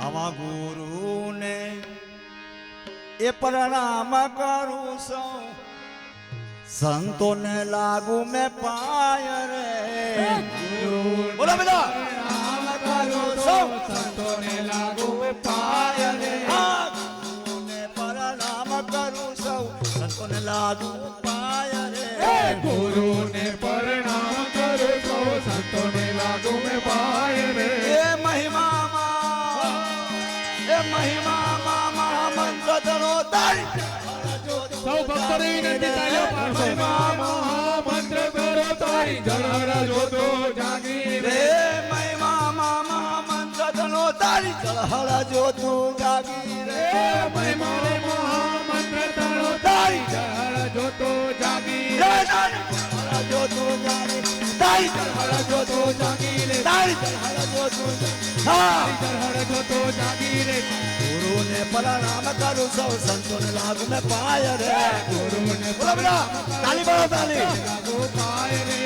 આવા ગુરુને એ પ્રણામ કરું સૌ સંતોને લાગુ મેં પાય રે. બોલો બધા. પ્રણામ કરું સૌ સંતોને લાગુ પાય રે. હા, ગુરુને પ્રણામ કરું સૌ સંતોને લાગુ પાય હે રે ગુરુને મહિમામાં મહામંત્ર તનો તારી સૌ ભક્તોને વિનંતી તાળીઓ પાડશો મહામંત્ર કરો તારી જળહળ જોતો જાગી રે. મહિમામાં મહામંત્ર તનો તારી ચળહળ જો જાગી રે. મહિમાને મહામંત્ર તાળો તારી જોતો જાગી રે રે નાની ચળહળ જો તું જાગી તારી ચળહળ જો તું જાગી રે તારી ચળહળ જો તું જાગી. હા જળહળ જોતો જાગી રે ગુરુને પ્રણામ કરું સૌ સંતોને લાગુ મેં પાય રે ગુરુને બોલો બધા તાલી બોલો તાલી લાગુ પાય રે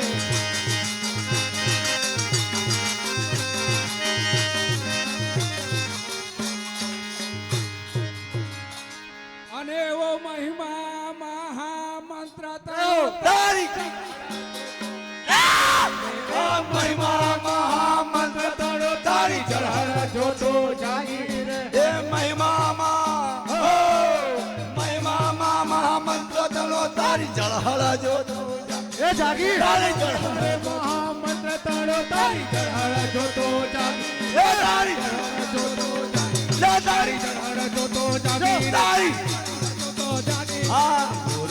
અને એવો મહિમા મહામંત્ર તારી મહિમા મહામંત્ર તળો તારી ચઢાળ જોતો જાગી રે. એ મહિમામાં હો, મહિમામાં મહામંત્ર તનો તારી જળહળ જો એ જાગી તારી જળહળ મહામંત્ર તળો તારી ચઢાળ જોતો જાગી એ તારી જોતો જાગી તારી ચઢાળ જોતો જાગી તારી. જોતો જાગી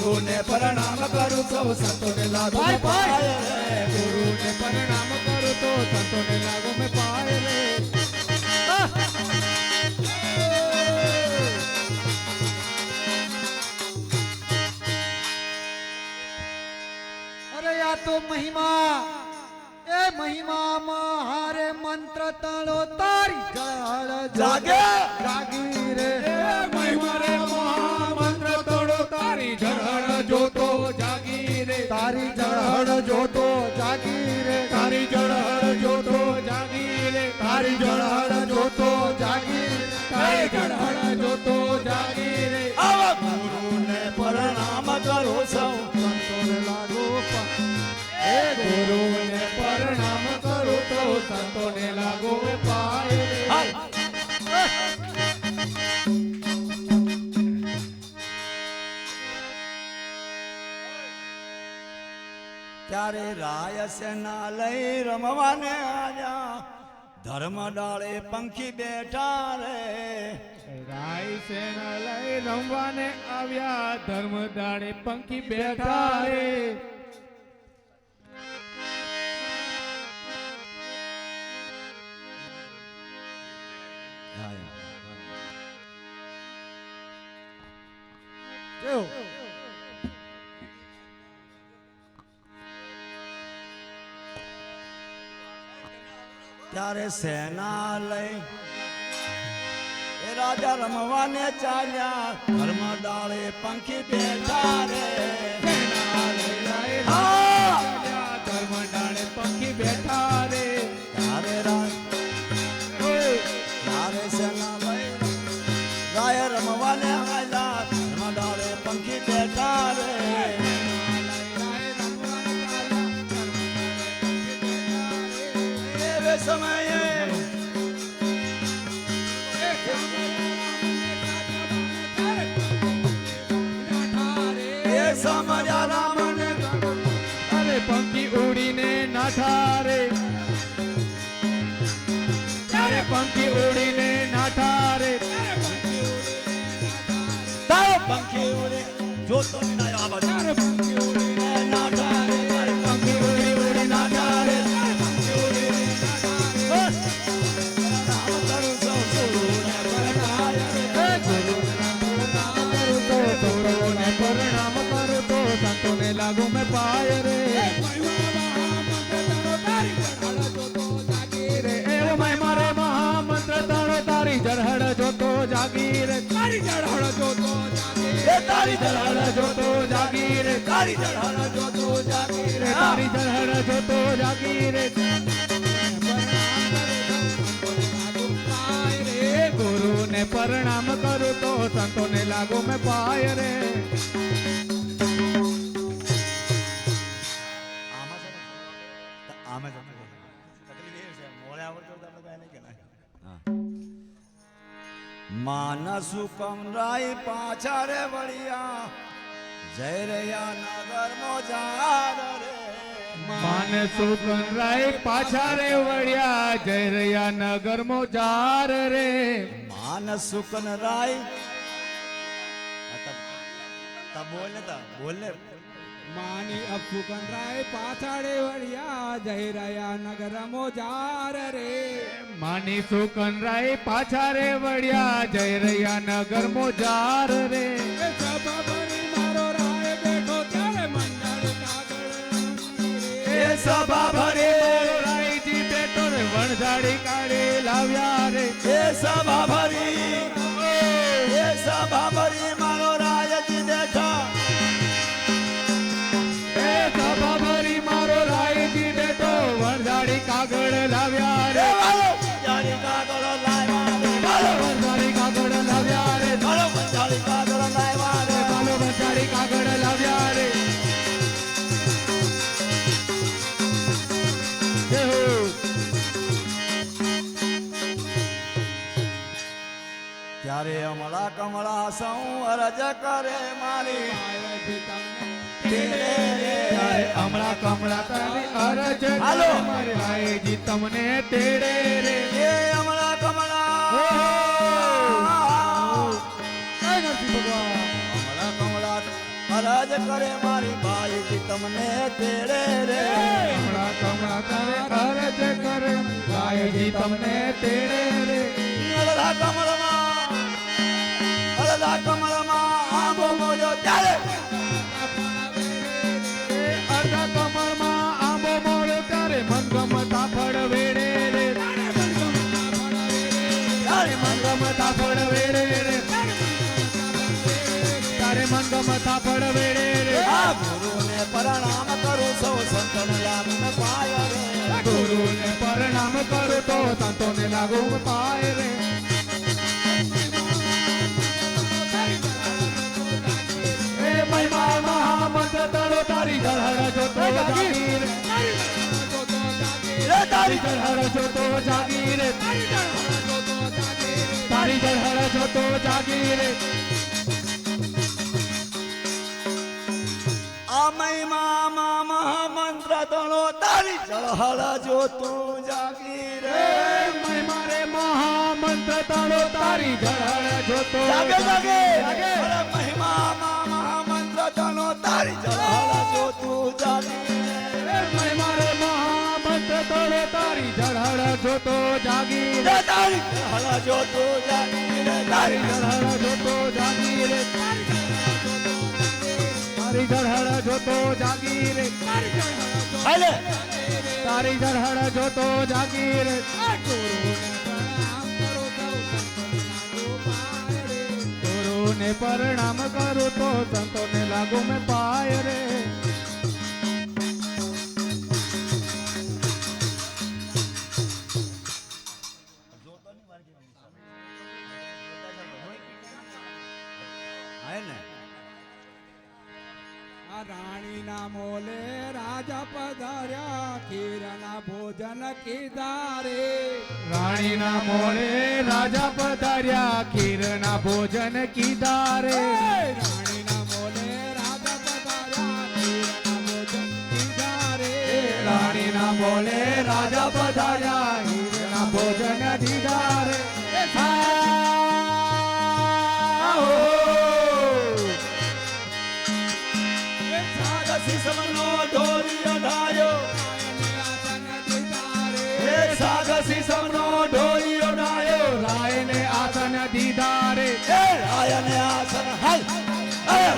આ ગુરુને પ્રણામ કરું સૌ સંતોને લાગુ ભાઈ, ભાઈ. પાય રે. ગુરુને પ્રણામ કરું તો સંતોને લાગુ મેં પાય રે અરે આ તો મહિમા એ મહિમામાં હારે મંત્ર તળો તારી જળ જાગે જાગી રે એ મહિમા રે મહામંત્ર તોડો તારી ઝળહળ જોતો જાગી રે. તારી જળ જોતો જાગી રે. તારી ઝળહળ જોતો જાગી રે. તારી જળ જોતો જાગી તારી ઝળહળ જોતો જાગી રે. આવા ગુરુને પ્રણામ કરો સૌ. સંતોને લાગો પા એ ગુરુને સેના લઈ રમવાને આજા ધર્મ ડાળે પંખી બેઠા રે રાય સેના લઈ રમવાને આવ્યા ધર્મ દાડે પંખી બેઠા રે જેવો ત્યારે સેના લઈ એ રાજા રમવાને ચાલ્યા. ધર્મ ડાળે પંખી બેઠા રે. ધર્મ ડાળે પંખી બેઠા રે. ત્યારે ત્યારે સેના લઈ રાય રમવાને આવ્યા એ સમર્યા અરે પંખી ઉડીને નાઠા રે ત્યારે પંખી ઉડીને નાઠા રે પંખી ઉડે જોતો વિના એ તારી જળહળ જોતો જાગી રે તારી જળહળ જોતો જાગી રે. તારી જળહળ જોતો જાગી રે પ્રણામ કરું તો સંતોને લાગુ મેં પાય રે આમાં તકલીફ એ છે, મોડે આવડતો તમને કઈ નહીં. માનસ કમરાઈ પાછા રે વળિયા. જય રહ્યા નગર મોજાર રે. માને સુકન રાય પાછા રે વળિયા. જય રહ્યા નગર મોજાર રે. માન સુકન રાય. બોલ ને તા બોલ ને. માની અફુકન રાય પાછાડે વળ્યા જય રહ્યા નગર મોજાર રે. માની સુકન રાય પાછા રે વળ્યા જય રહ્યા નગર મોજાર રે. સભા અમળા કમળા સૌ અરજ કરે મારી હમણાં કમળા તારી અરજ હાલો. કરે મારે. રાયજી તમને તેડે રે. એ અમળા કમળા. અમળા કમળા અરજ કરે મારી ભાઈજી તમને તેડે રે. હમણાં કમળા તારે અરજ કરે. ભાઈજી તમને તેડે રે. પ્રણામ કરું સૌ સંતન લાગુ પાય રે. ગુરુને પ્રણામ કરું તો સંતોને લાગુ પાય રે. મહિમા મહામંત્ર તળો તારી જળહળ જોતો જાગીર. રે તારી જળહળ જોતો જાગીર. તારી જળહળ જોતો જાગીર. આ મહિમા મહામંત્ર તણો તારી ચળહળ જો તું જાગી રે. મહિમા રે મહામંત્ર તણો તારી જળહળા જો તું જાગે જાગે. અરે મહિમા મહામંત્ર તણો તારી ચળહળ જો તું જાગી રે. મહિમા રે મહામંત્ર તણો તારી જળહળા જો તું જાગી રે. તારી ચળહળ જો તું જાગી રે. તારી જળહળા જો તું જાગી રે. તારી જળહળ જોતો જાગીર હાલે. તારી જળહળ જોતો જાગીર ગુરુને પરણામ કરું તો સંતોને લાગુ મેં પાય. રાણીના મોડે રાજા પધાર્યા ખીરના ભોજન કીધા રે રાણીના મોડે રાજા પધાર્યા ખીરના ભોજન કીધા રે રાણીના મોડે રાજા પધાર્યા ખીરના ભોજન દીધા રે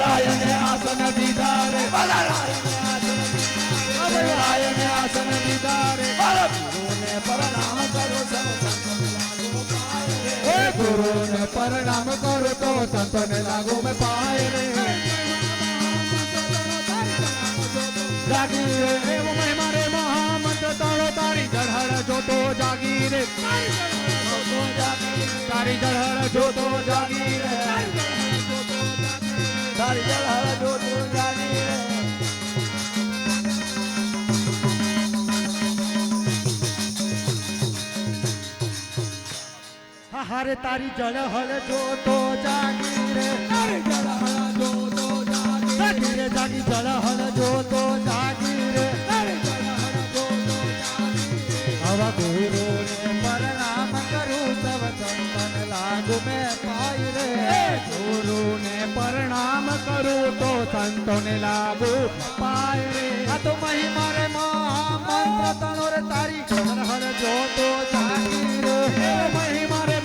એ રાયને આસન દીધા રે ભલા રાયને આસન દીધા રે રાયને આસન દીધા રે ભલા ગુરુને પ્રણામ કરો સૌ સંતોને લાગુ પાય રે હે ગુરુને પ્રણામ કરો તો સંતોને લાગુ મેં પાય રે જાગી રે એવો મહિમા રે મહામંત્ર તારો તારી જળહળ જોતો જાગી રે તો જાગી તારી જળહળ જોતો જાગી રે તારી જળહળ જોતું જાગી રે હારે તારી જળહળ જોતો જાગી રે તારી જળહળ જોતો જાગી રે જાગી રે જાગી જળહળ જોતો જાગી રે તારી પ્રણામ કરું તો સંતોને લાગુ પાય રે, આ તો મહિમા રે, મહામંત્ર તણો રે, તારી જળહળ જોતો જાગી રે મહિમા રે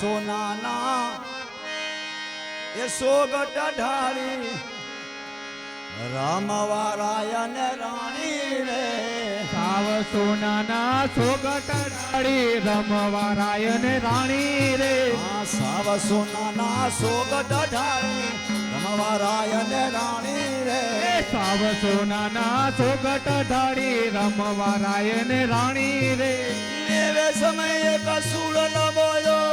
સોનાના એ સોગટ ઢાળી રામવારાય ને રાણી રે. સાવ સોનાના સોગટ ઢાળી રમવારાય ને રાણી રે. સાવ સોનાના સોગટ ઢાળી રામવારાય ને રાણી રે. સાવ સોનાના સોગટ ઢાળી રમવારાય ને રાણી રે. એવે સમયે કસૂળ ન બોલ્યો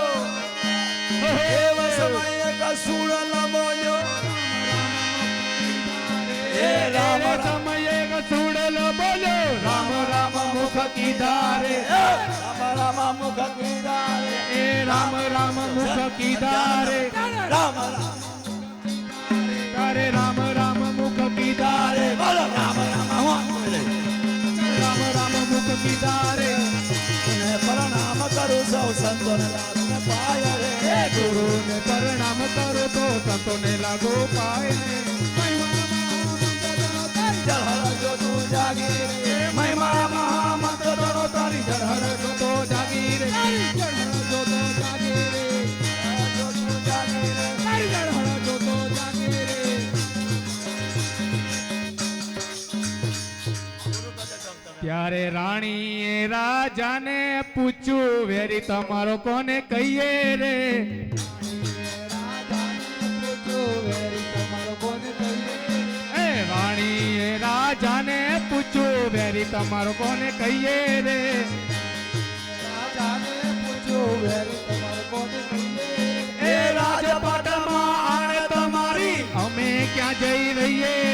એવે સમયે કસૂળ ન બોલ્યો એ રામ સમયે કસુડલો બોલ્યો રામ રામ મુખ કીધા રે રામ રામ મુખ કીધા રે એ રામ રામ મુખ કીધા રે રામ રામ કરું સૌ સંતોને લાગને પાય રે ગુરુને પ્રણામ કરો તો સંતોને લાગો પાય જળહળ જો તું જાગી રે મહિમા મહામંત્ર તણો તારી જળહળ જો તો જાગી રે જળહળ જોતો જાગી રે જો તું જાગી રે તારી જળહળ જોતો જાગી રે ત્યારે રાણીએ રાજાને પૂછ્યું વેરી તમારો કોને કહીએ રે એ રાણીએ રાજાને પૂછ્યું વેરી તમારો કોને કહીએ રે એ રાજપાટમાં આણે તમારી અમે ક્યાં જઈ રહીએ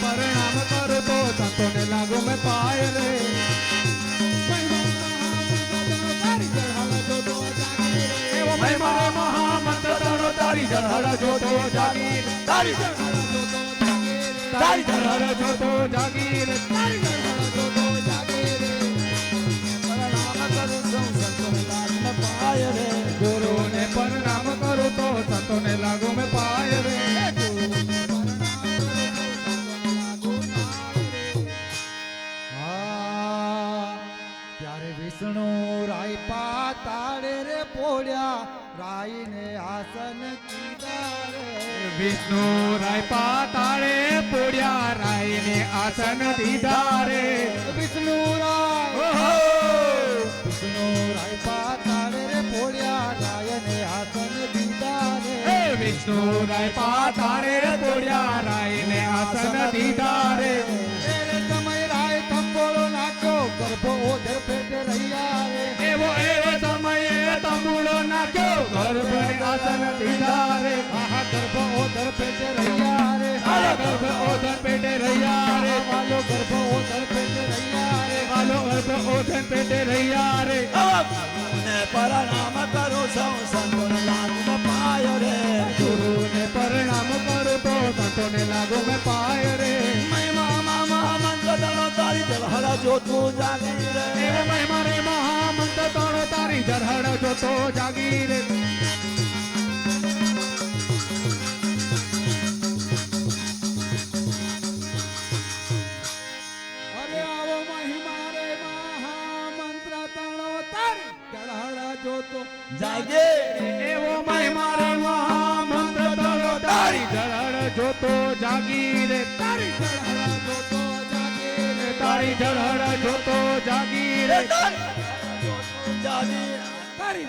પ્રણામ કરો તો સંતોને લાગુ મેં પાય રે એવો મહિમા રે મહામંત્ર તારી જળહળ જોતો જાગી રે. તારી તારી જળહળ જોતો જાગી રે કરું સૌ સંતોને લાગુ બતાય રે ગુરુને પ્રણામ કરો તો સંતોને લાગુ મેં વિષ્ણુ રાય પાતાળે રે પોળ્યા રાઈને આસન કીધા રે વિષ્ણુ રાય પાતાળે પોડ્યા રાયને આસન દીધા રે વિષ્ણુ રાય. ઓહો! વિષ્ણુ રાય પાતાળે રે પોળ્યા રાયને આસન દીધા હે રે વિષ્ણુ રાય પાતાળે પોડ્યા રાયને આસન દીધા રે નાખ્યો આસન દીધા રે આહા ગર્ભ ઓધર પેટે રહ્યા રે આ ગર્ભ ઓધન પેટે રહ્યા રે વાલો ગર્ભ ઓધર પેટે રહ્યા રે વાલો ગર્ભ ઓધન પેટે રહ્યા રે ગુરુને પ્રણામ કરું સૌ સંતોને લાગુ બતાય રે ગુરુને પ્રણામ કરો તો સંતોને લાગુ મેં પાય રે મહિમા મામા મંત્ર તારી જળહળ જોતું જાગી રે મહિમા રે મહામંત્ર તણો તારી ઝળહળ જોતો જાગી રે જોતો જાગી રે તારી જળહળ જોતો જાગે રે તારી ઝળહળ જોતો જાગી રે તારી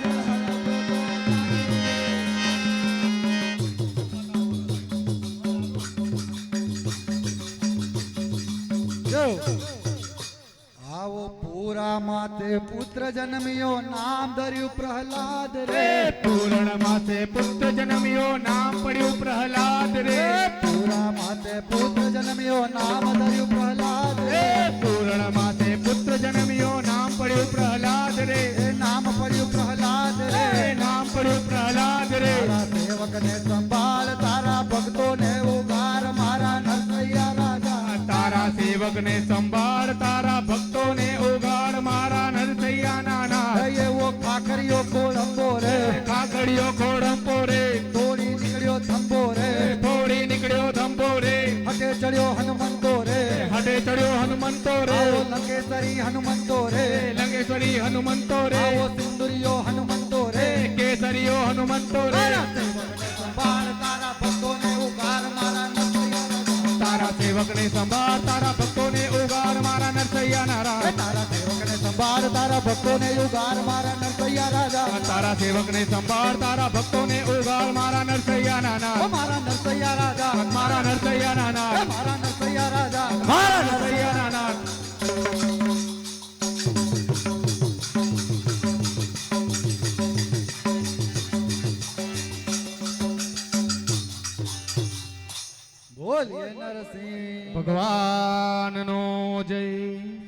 આવો માતે પુત્ર જન્મ્યો નામ ધર્યું પ્રહલાદ રે. પૂર્ણ માસે પુત્ર જન્મ્યો નામ પડ્યું પ્રહલાદ રે. પૂરા માથે પુત્ર જન્મ્યો નામ ધર્યું પ્રહલાદ રે. પૂર્ણ માસે પુત્ર જન્મ્યો નામ પડ્યું પ્રહલાદ રે. નામ પડ્યું પ્રહલાદ રે. નામ પડ્યું પ્રહલાદ રે. સેવકને સંભાળ તારા ભક્તોને ઉગાર મારા નરસૈયા તારા સેવકને સંભાળ તારા ભક્તોને ઉગાડ મારા નરસૈયા નાના એવો ખાખરીયો કોળંબો રે. કાકડીઓ ખોડંપો રે. થોડી નીકળ્યો ધંબો રે. થોડી નીકળ્યો ધંબો રે. હટે ચડ્યો હનુમંતો રે. હટે ચડ્યો હનુમંતો રે. લંકેશ્વરી હનુમંતો રે. લંગેશ્વરી હનુમંતો રે. આવો સિંદુરિયો હનુમંતો રે. કેસરીઓ હનુમંતો રે. સંભાળ તારા ભક્તોને ઉગાડ મારા સેવકને સંભાળ તારા ભક્તોને ઉગાડ મારા નરસૈયા નારા તારા સેવકને સંભાળ તારા ભક્તોને ઉગાર મારા નરસૈયા રાજા. તારા સેવકને સંભાળ તારા ભક્તોને ઉગાડ મારા નરસૈયા નાના. મારા નરસૈયા રાજા. મારા નરસૈયા નાના. મારા નરસૈયા રાજા. મારા નરસૈયા નાના. બોલીએ નરસિંહ. ભગવાનનો જય.